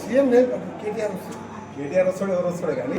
CM లేదు కేటీఆర్ వస్తాడు. కేటీఆర్ వస్తాడు ఎవరు వస్తాడు కానీ?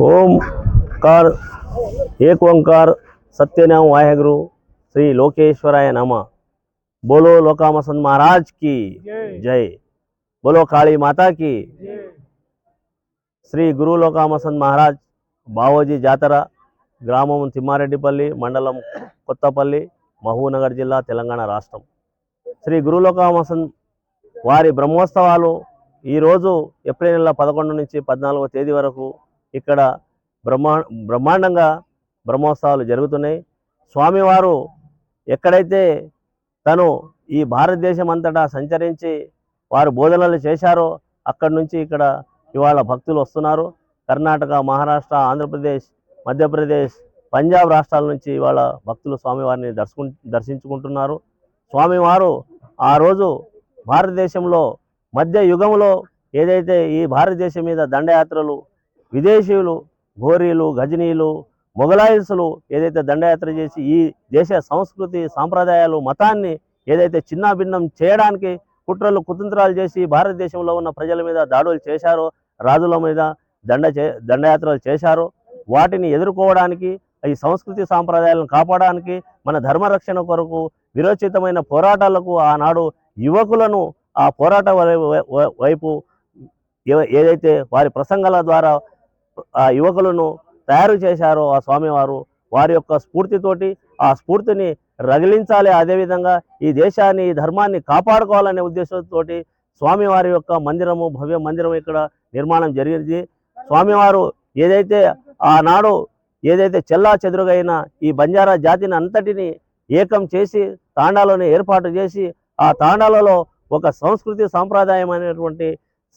ఓంకార్ ఏక్ ఓంకార్ సత్యనామ వాహగురు శ్రీ లోకేశ్వరాయ నమ. బోలో లోకామసన్ మహారాజ్కి జై. బోలో కాళీ మాతా కి శ్రీ గురు లోకామసన్ మహారాజ్ బావోజీ జాతర గ్రామం తిమ్మారెడ్డిపల్లి మండలం కొత్తపల్లి మహబూబ్నగర్ జిల్లా తెలంగాణ రాష్ట్రం. శ్రీ గురు లోకామసన్ వారి బ్రహ్మోత్సవాలు ఈరోజు ఏప్రిల్ నెల పదకొండు నుంచి పద్నాలుగో తేదీ వరకు ఇక్కడ బ్రహ్మా బ్రహ్మాండంగా బ్రహ్మోత్సవాలు జరుగుతున్నాయి. స్వామివారు ఎక్కడైతే తను ఈ భారతదేశం అంతటా సంచరించి వారు బోధనలు చేశారో అక్కడి నుంచి ఇక్కడ ఇవాళ భక్తులు వస్తున్నారు. కర్ణాటక మహారాష్ట్ర ఆంధ్రప్రదేశ్ మధ్యప్రదేశ్ పంజాబ్ రాష్ట్రాల నుంచి ఇవాళ భక్తులు స్వామివారిని దర్శకు దర్శించుకుంటున్నారు. స్వామివారు ఆ రోజు భారతదేశంలో మధ్య యుగంలో ఏదైతే ఈ భారతదేశం మీద దండయాత్రలు విదేశీయులు ఘోరీలు గజనీలు మొఘలాయిసులు ఏదైతే దండయాత్ర చేసి ఈ దేశ సంస్కృతి సాంప్రదాయాలు మతాన్ని ఏదైతే చిన్నాభిన్నం చేయడానికి కుట్రలు కుతంత్రాలు చేసి భారతదేశంలో ఉన్న ప్రజల మీద దాడులు చేశారో రాజుల మీద దండ చే దండయాత్రలు చేశారో వాటిని ఎదుర్కోవడానికి ఈ సంస్కృతి సాంప్రదాయాలను కాపాడడానికి మన ధర్మరక్షణ కొరకు విరోచితమైన పోరాటాలకు ఆనాడు యువకులను ఆ పోరాట వై- వై- వైపు ఏ- ఏదైతే వారి ప్రసంగాల ద్వారా యువకులను తయారు చేశారో ఆ స్వామివారు. వారి యొక్క స్ఫూర్తితోటి ఆ స్ఫూర్తిని రగిలించాలి అదేవిధంగా ఈ దేశాన్ని ఈ ధర్మాన్ని కాపాడుకోవాలనే ఉద్దేశంతో స్వామివారి యొక్క మందిరము భవ్య మందిరం ఇక్కడ నిర్మాణం జరిగింది. స్వామివారు ఏదైతే ఆనాడు ఏదైతే చెల్లా చెదురుగైన ఈ బంజారా జాతిని అంతటిని ఏకం చేసి తాండాలను ఏర్పాటు చేసి ఆ తాండాలలో ఒక సంస్కృతి సాంప్రదాయం అనేటువంటి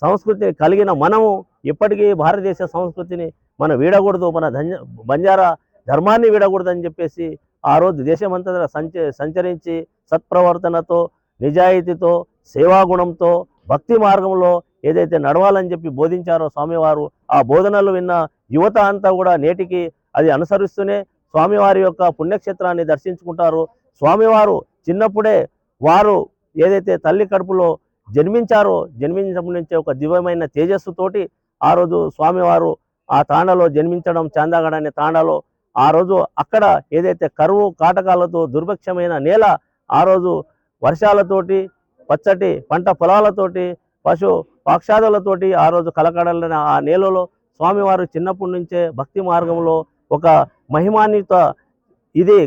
సంస్కృతి కలిగిన మనము ఇప్పటికీ భారతదేశ సంస్కృతిని మనం వీడకూడదు మన ధన్య బంజారా ధర్మాన్ని వీడకూడదని చెప్పేసి ఆ రోజు దేశమంతటా సంచ సంచరించి సత్ప్రవర్తనతో నిజాయితీతో సేవాగుణంతో భక్తి మార్గంలో ఏదైతే నడవాలని చెప్పి బోధించారో స్వామివారు ఆ బోధనలు విన్న యువత అంతా కూడా నేటికి అది అనుసరిస్తూనే స్వామివారి యొక్క పుణ్యక్షేత్రాన్ని దర్శించుకుంటారు. స్వామివారు చిన్నప్పుడే వారు ఏదైతే తల్లి కడుపులో జన్మించారో జన్మించడం నుంచే ఒక దివ్యమైన తేజస్సుతోటి ఆ రోజు స్వామివారు ఆ తాండలో జన్మించడం చాందాగడ అనే తాండాలో ఆ రోజు అక్కడ ఏదైతే కరువు కాటకాలతో దుర్భిక్షమైన నేల ఆ రోజు వర్షాలతోటి పచ్చటి పంట పొలాలతోటి పశు పక్షాదులతోటి ఆ రోజు కలకడలైన ఆ నేలలో స్వామివారు చిన్నప్పటి నుంచే భక్తి మార్గంలో ఒక మహిమాన్విత ఇది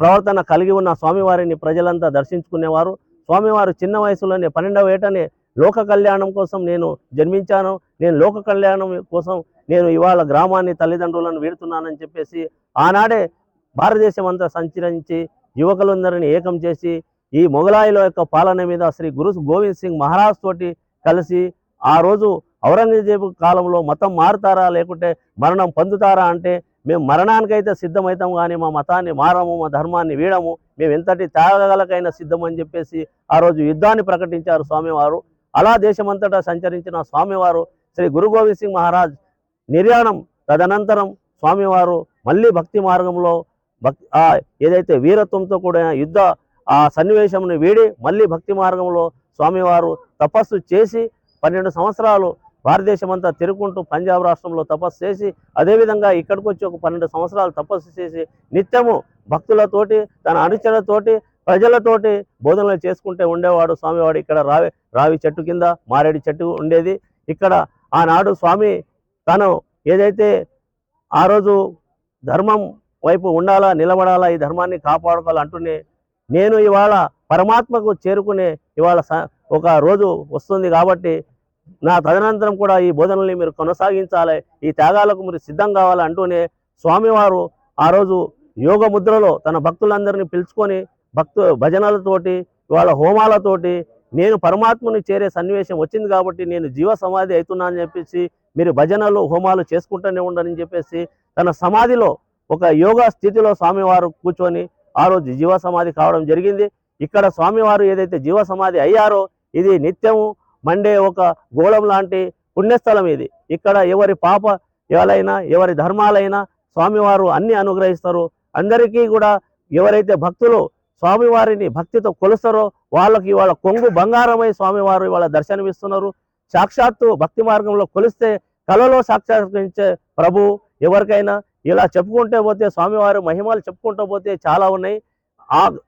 ప్రవర్తన కలిగి ఉన్న స్వామివారిని ప్రజలంతా దర్శించుకునేవారు. స్వామివారు చిన్న వయసులోనే పన్నెండవ ఏటనే లోక కళ్యాణం కోసం నేను జన్మించాను నేను లోక కళ్యాణం కోసం నేను ఇవాళ గ్రామాన్ని తల్లిదండ్రులను వీడుతున్నానని చెప్పేసి ఆనాడే భారతదేశం అంతా సంచరించి యువకులందరినీ ఏకం చేసి ఈ మొఘలాయుల యొక్క పాలన మీద శ్రీ గురు గోవింద్ సింగ్ మహారాజ్ తోటి కలిసి ఆ రోజు ఔరంగజేబు కాలంలో మతం మారుతారా లేకుంటే మరణం పొందుతారా అంటే మేము మరణానికైతే సిద్ధమవుతాం కానీ మా మతాన్ని మారము మా ధర్మాన్ని వీడము మేము ఎంతటి త్యాగాలకైనా సిద్ధమని చెప్పేసి ఆ రోజు యుద్ధాన్ని ప్రకటించారు స్వామివారు. అలా దేశమంతటా సంచరించిన స్వామివారు శ్రీ గురు గోవింద్ సింగ్ మహారాజ్ నిర్యాణం తదనంతరం స్వామివారు మళ్ళీ భక్తి మార్గంలో భక్ ఏదైతే వీరత్వంతో కూడిన యుద్ధ ఆ సన్నివేశంను వీడి మళ్ళీ భక్తి మార్గంలో స్వామివారు తపస్సు చేసి పన్నెండు సంవత్సరాలు భారతదేశమంతా తిరుగుకుంటూ పంజాబ్ రాష్ట్రంలో తపస్సు చేసి అదేవిధంగా ఇక్కడికి వచ్చి ఒక పన్నెండు సంవత్సరాలు తపస్సు చేసి నిత్యము భక్తులతోటి తన అనుచరులతోటి ప్రజలతోటి బోధనలు చేసుకుంటే ఉండేవాడు స్వామివాడు ఇక్కడ రావి రావి చెట్టు కింద మారేడు చెట్టు ఉండేది. ఇక్కడ ఆనాడు స్వామి తను ఏదైతే ఆ రోజు ధర్మం వైపు ఉండాలా నిలబడాలా ఈ ధర్మాన్ని కాపాడుకోవాలి అంటూనే నేను ఇవాళ పరమాత్మకు చేరుకునే ఇవాళ స- ఒక రోజు వస్తుంది కాబట్టి నా తదనంతరం కూడా ఈ బోధనల్ని మీరు కొనసాగించాలి ఈ త్యాగాలకు మీరు సిద్ధం కావాలి అంటూనే స్వామివారు ఆ రోజు యోగ ముద్రలో తన భక్తులందరినీ పిలుచుకొని భక్తు భజనలతోటి ఇవాళ హోమాలతోటి నేను పరమాత్మని చేరే సన్నివేశం వచ్చింది కాబట్టి నేను జీవ సమాధి అవుతున్నా అని చెప్పేసి మీరు భజనలు హోమాలు చేసుకుంటూనే ఉండని చెప్పేసి తన సమాధిలో ఒక యోగా స్థితిలో స్వామివారు కూర్చొని ఆ రోజు జీవ సమాధి కావడం జరిగింది. ఇక్కడ స్వామివారు ఏదైతే జీవ సమాధి అయ్యారో ఇది నిత్యము మండే ఒక గోళం లాంటి పుణ్యస్థలం ఇది. ఇక్కడ ఎవరి పాప ఎవరైనా ఎవరి ధర్మాలైనా స్వామివారు అన్ని అనుగ్రహిస్తారు. అందరికీ కూడా ఎవరైతే భక్తులు స్వామివారిని భక్తితో కొలుస్తారో వాళ్ళకి ఇవాళ కొంగు బంగారమై స్వామివారు ఇవాళ దర్శనమిస్తున్నారు. సాక్షాత్తు భక్తి మార్గంలో కొలిస్తే కలలో సాక్షాత్కరించే ప్రభు ఎవరికైనా ఇలా చెప్పుకుంటే పోతే స్వామివారి మహిమలు చెప్పుకుంటూ పోతే చాలా ఉన్నాయి.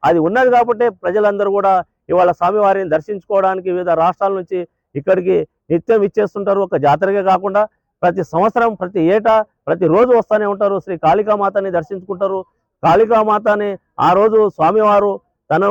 అది ఉన్నది కాబట్టి ప్రజలందరూ కూడా ఇవాళ స్వామివారిని దర్శించుకోవడానికి వివిధ రాష్ట్రాల నుంచి ఇక్కడికి నిత్యం ఇచ్చేస్తుంటారు ఒక జాతరగా కాకుండా ప్రతి సంవత్సరం ప్రతి ఏటా ప్రతి రోజు వస్తూనే ఉంటారు. శ్రీ కాళికామాతని దర్శించుకుంటారు. కాళికామాతని ఆ రోజు స్వామివారు తను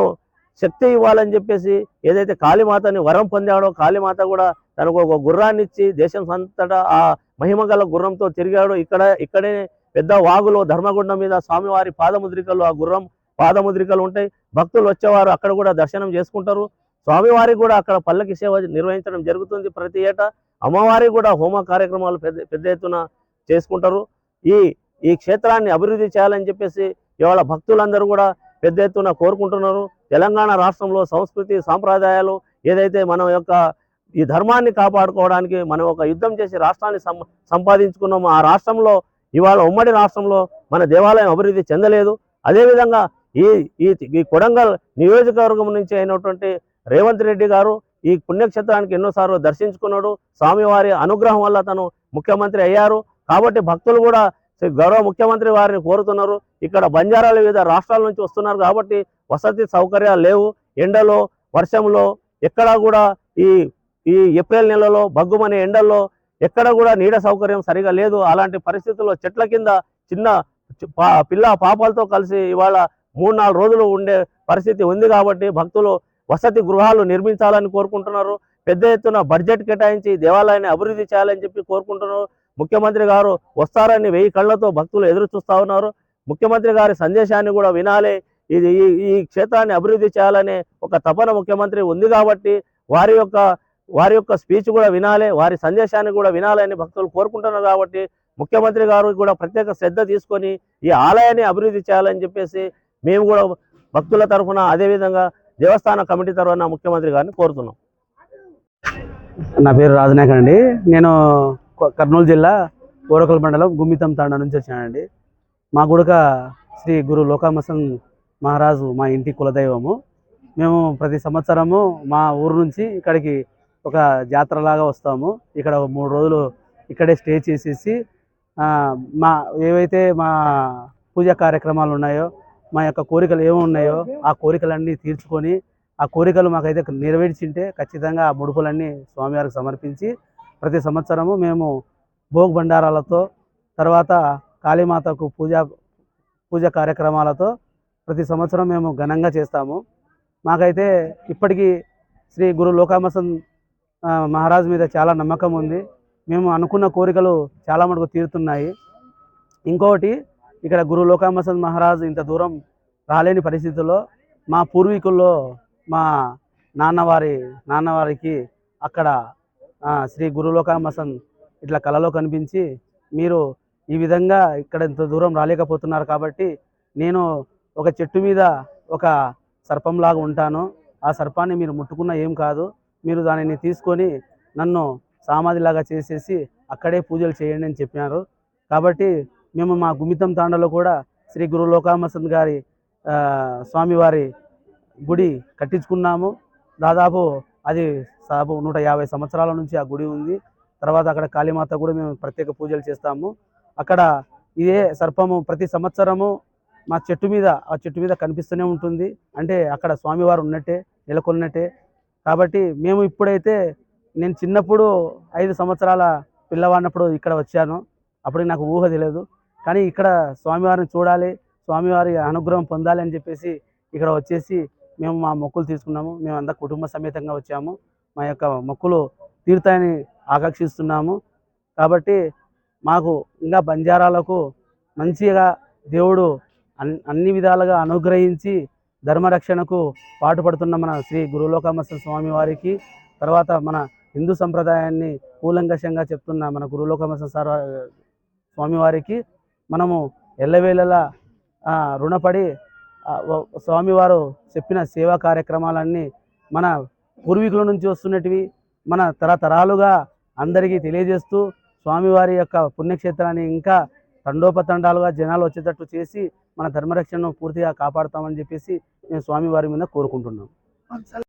శక్తి ఇవ్వాలని చెప్పేసి ఏదైతే కాళీమాతని వరం పొందాడో కాళీమాత కూడా తనకు ఒక గుర్రాన్ని ఇచ్చి దేశం అంతటా ఆ మహిమగల గుర్రంతో తిరిగాడు. ఇక్కడ ఇక్కడే పెద్ద వాగులో ధర్మగుండం మీద స్వామివారి పాదముద్రికలు ఆ గుర్రం పాదముద్రికలు ఉంటాయి. భక్తులు వచ్చేవారు అక్కడ కూడా దర్శనం చేసుకుంటారు. స్వామివారికి కూడా అక్కడ పల్లకి సేవ నిర్వహించడం జరుగుతుంది ప్రతి ఏటా. అమ్మవారికి కూడా హోమ కార్యక్రమాలు పెద్ద పెద్ద ఎత్తున చేసుకుంటారు. ఈ ఈ క్షేత్రాన్ని అభివృద్ధి చేయాలని చెప్పేసి ఇవాళ భక్తులందరూ కూడా పెద్ద ఎత్తున కోరుకుంటున్నారు. తెలంగాణ రాష్ట్రంలో సంస్కృతి సాంప్రదాయాలు ఏదైతే మన యొక్క ఈ ధర్మాన్ని కాపాడుకోవడానికి మనం ఒక యుద్ధం చేసి రాష్ట్రాన్ని సం సంపాదించుకున్నాము ఆ రాష్ట్రంలో ఇవాళ ఉమ్మడి రాష్ట్రంలో మన దేవాలయం అభివృద్ధి చెందలేదు. అదేవిధంగా ఈ ఈ ఈ కొడంగల్ నియోజకవర్గం నుంచి అయినటువంటి రేవంత్ రెడ్డి గారు ఈ పుణ్యక్షేత్రానికి ఎన్నోసార్లు దర్శించుకున్నాడు. స్వామివారి అనుగ్రహం వల్ల తను ముఖ్యమంత్రి అయ్యారు. కాబట్టి భక్తులు కూడా గౌరవ ముఖ్యమంత్రి వారిని కోరుతున్నారు. ఇక్కడ బంజారాల వివిధ రాష్ట్రాల నుంచి వస్తున్నారు కాబట్టి వసతి సౌకర్యాలు లేవు. ఎండలో వర్షంలో ఎక్కడా కూడా ఈ ఈ ఏప్రిల్ నెలలో బగ్గుమనే ఎండల్లో ఎక్కడ కూడా నీడ సౌకర్యం సరిగా లేదు. అలాంటి పరిస్థితుల్లో చెట్ల కింద చిన్న పా- పిల్ల పాపాలతో కలిసి ఇవాళ మూడు నాలుగు రోజులు ఉండే పరిస్థితి ఉంది కాబట్టి భక్తులు వసతి గృహాలు నిర్మించాలని కోరుకుంటున్నారు. పెద్ద ఎత్తున బడ్జెట్ కేటాయించి దేవాలయాన్ని అభివృద్ధి చేయాలని చెప్పి కోరుకుంటున్నారు. ముఖ్యమంత్రి గారు వస్తారని వెయ్యి కళ్ళతో భక్తులు ఎదురు చూస్తా ఉన్నారు. ముఖ్యమంత్రి గారి సందేశాన్ని కూడా వినాలి. ఇది ఈ ఈ క్షేత్రాన్ని అభివృద్ధి చేయాలనే ఒక తపన ముఖ్యమంత్రి ఉంది కాబట్టి వారి యొక్క వారి యొక్క స్పీచ్ కూడా వినాలి. వారి సందేశాన్ని కూడా వినాలని భక్తులు కోరుకుంటున్నారు కాబట్టి ముఖ్యమంత్రి గారు కూడా ప్రత్యేక శ్రద్ధ తీసుకొని ఈ ఆలయాన్ని అభివృద్ధి చేయాలని చెప్పేసి మేము కూడా భక్తుల తరఫున అదేవిధంగా దేవస్థాన కమిటీ తరఫున ముఖ్యమంత్రి గారిని కోరుతున్నాం. నా పేరు రాజనాయక్ అండి. నేను కర్నూలు జిల్లా ఓరకల్ మండలం గుమ్మితం తాండా నుంచి వచ్చానండి మా గుడక శ్రీ గురు లోకామసం మహారాజు మా ఇంటి కులదైవము. మేము ప్రతి సంవత్సరము మా ఊరు నుంచి ఇక్కడికి ఒక జాతరలాగా వస్తాము. ఇక్కడ ఒక మూడు రోజులు ఇక్కడే స్టే చేసేసి మా ఏవైతే మా పూజా కార్యక్రమాలు ఉన్నాయో మా యొక్క కోరికలు ఏమి ఉన్నాయో ఆ కోరికలన్నీ తీర్చుకొని ఆ కోరికలు మాకైతే నెరవేర్చింటే ఖచ్చితంగా ఆ ముడుపులన్నీ స్వామివారికి సమర్పించి ప్రతి సంవత్సరము మేము భోగ్ బండారాలతో తర్వాత కాళీమాతకు పూజ పూజ కార్యక్రమాలతో ప్రతి సంవత్సరం మేము ఘనంగా చేస్తాము. మాకైతే ఇప్పటికీ శ్రీ గురు లోకామసన్ మహారాజ్ మహారాజు మీద చాలా నమ్మకం ఉంది. మేము అనుకున్న కోరికలు చాలా మటుకు తీరుతున్నాయి. ఇంకొకటి ఇక్కడ గురు లోకామసన్ మహారాజు ఇంత దూరం రాలేని పరిస్థితుల్లో మా పూర్వీకుల్లో మా నాన్నవారి నాన్నవారికి అక్కడ శ్రీ గురులోకామసన్ ఇట్లా కళలో కనిపించి మీరు ఈ విధంగా ఇక్కడ ఇంత దూరం రాలేకపోతున్నారు కాబట్టి నేను ఒక చెట్టు మీద ఒక సర్పంలాగా ఉంటాను. ఆ సర్పాన్ని మీరు ముట్టుకున్న ఏం కాదు. మీరు దానిని తీసుకొని నన్ను సామాధిలాగా చేసేసి అక్కడే పూజలు చేయండి అని చెప్పినారు కాబట్టి మేము మా గుమితం తాండలో కూడా శ్రీ గురు లోకామసంద్ గారి స్వామివారి గుడి కట్టించుకున్నాము. దాదాపు అది దాదాపు నూట యాభై సంవత్సరాల నుంచి ఆ గుడి ఉంది. తర్వాత అక్కడ కాళీమాత కూడా మేము ప్రత్యేక పూజలు చేస్తాము. అక్కడ ఇదే సర్పము ప్రతి సంవత్సరము మా చెట్టు మీద ఆ చెట్టు మీద కనిపిస్తూనే ఉంటుంది. అంటే అక్కడ స్వామివారు ఉన్నట్టే నెలకొన్నట్టే. కాబట్టి మేము ఇప్పుడైతే నేను చిన్నప్పుడు ఐదు సంవత్సరాల పిల్లవాడినప్పుడు ఇక్కడ వచ్చాను. అప్పుడు నాకు ఊహ తెలియదు. కానీ ఇక్కడ స్వామివారిని చూడాలి స్వామివారి అనుగ్రహం పొందాలి అని చెప్పేసి ఇక్కడ వచ్చేసి మేము మా మొక్కులు తీసుకున్నాము. మేము అంతా కుటుంబ సమేతంగా వచ్చాము. మా యొక్క మొక్కులు తీర్థాన్ని ఆకర్షిస్తున్నాము కాబట్టి మాకు ఇంకా బంజారాలకు మంచిగా దేవుడు అన్ అన్ని విధాలుగా అనుగ్రహించి ధర్మరక్షణకు పాటుపడుతున్న మన శ్రీ గురులోకమస్త స్వామి వారికి. తర్వాత మన హిందూ సంప్రదాయాన్ని కూలంకషంగా చెప్తున్న మన గురులోకమస్త సార్ స్వామివారికి మనము ఎల్లవేళలా రుణపడి స్వామివారు చెప్పిన సేవా కార్యక్రమాలన్నీ మన పూర్వీకుల నుంచి వస్తున్నటివి. మన తరతరాలుగా అందరికీ తెలియజేస్తూ స్వామివారి యొక్క పుణ్యక్షేత్రాన్ని ఇంకా తండోపతండాలుగా జనాలు వచ్చేటట్టు చేసి మన ధర్మరక్షణను పూర్తిగా కాపాడుతామని చెప్పేసి మేము స్వామివారి మీద కోరుకుంటున్నాం.